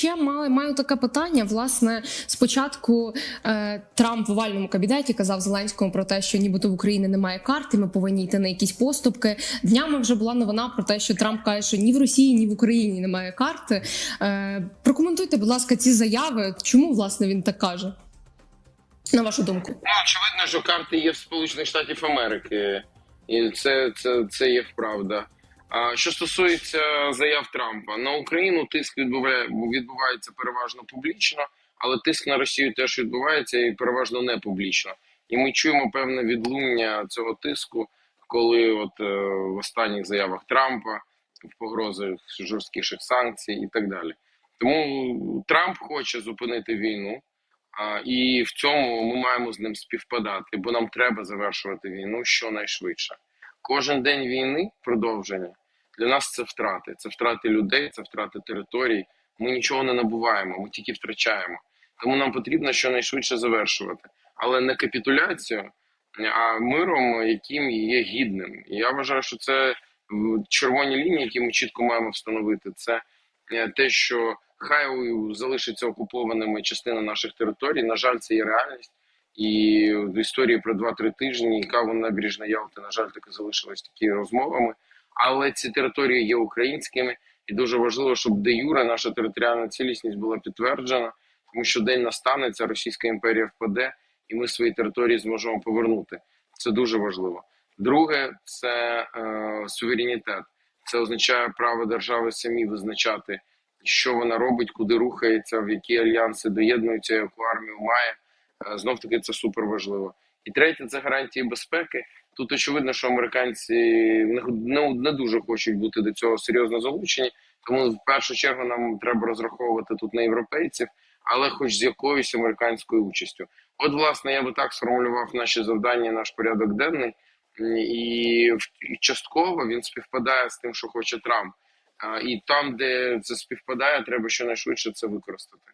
Ще маю, маю таке питання. Власне, спочатку е, Трамп в овальному кабінеті казав Зеленському про те, що нібито в Україні немає карти, ми повинні йти на якісь поступки. Днями вже була новина про те, що Трамп каже, що ні в Росії, ні в Україні немає карти. Е, прокоментуйте, будь ласка, ці заяви. Чому власне він так каже? На вашу думку? Ну, очевидно, що карти є в Сполучених Штатів Америки, і це, це, це є правда. Що стосується заяв Трампа на Україну, тиск відбуває, відбувається переважно публічно, але тиск на Росію теж відбувається і переважно не публічно. І ми чуємо певне відлуння цього тиску, коли от е, в останніх заявах Трампа в погрози жорсткіших санкцій і так далі. Тому Трамп хоче зупинити війну. І в цьому ми маємо з ним співпадати, бо нам треба завершувати війну щонайшвидше. Кожен день війни продовження для нас це втрати. Це втрати людей, це втрати територій. Ми нічого не набуваємо, ми тільки втрачаємо. Тому нам потрібно щонайшвидше завершувати, але не капітуляцію, а миром, яким є гідним. І я вважаю, що це червоні лінії, які ми чітко маємо встановити. Це е, те, що хай залишиться окупованими частина наших територій. На жаль, це є реальність. І в історії про 2-3 тижні каву набережна Ялти, на жаль, таки залишилась такі розмовами. Але ці території є українськими, і дуже важливо, щоб де юре наша територіальна цілісність була підтверджена, тому що день настане, ця Російська імперія впаде, і ми свої території зможемо повернути. Це дуже важливо. Друге, це е, суверенітет. Це означає право держави самі визначати, що вона робить, куди рухається, в які альянси доєднуються, яку армію має. Е, Знов таки це супер важливо. І третє це гарантії безпеки. Тут очевидно, що американці не, не, дуже хочуть бути до цього серйозно залучені. Тому в першу чергу нам треба розраховувати тут на європейців, але хоч з якоюсь американською участю. От, власне, я би так сформулював наші завдання, наш порядок денний, і частково він співпадає з тим, що хоче Трамп. І там, де це співпадає, треба щонайшвидше це використати.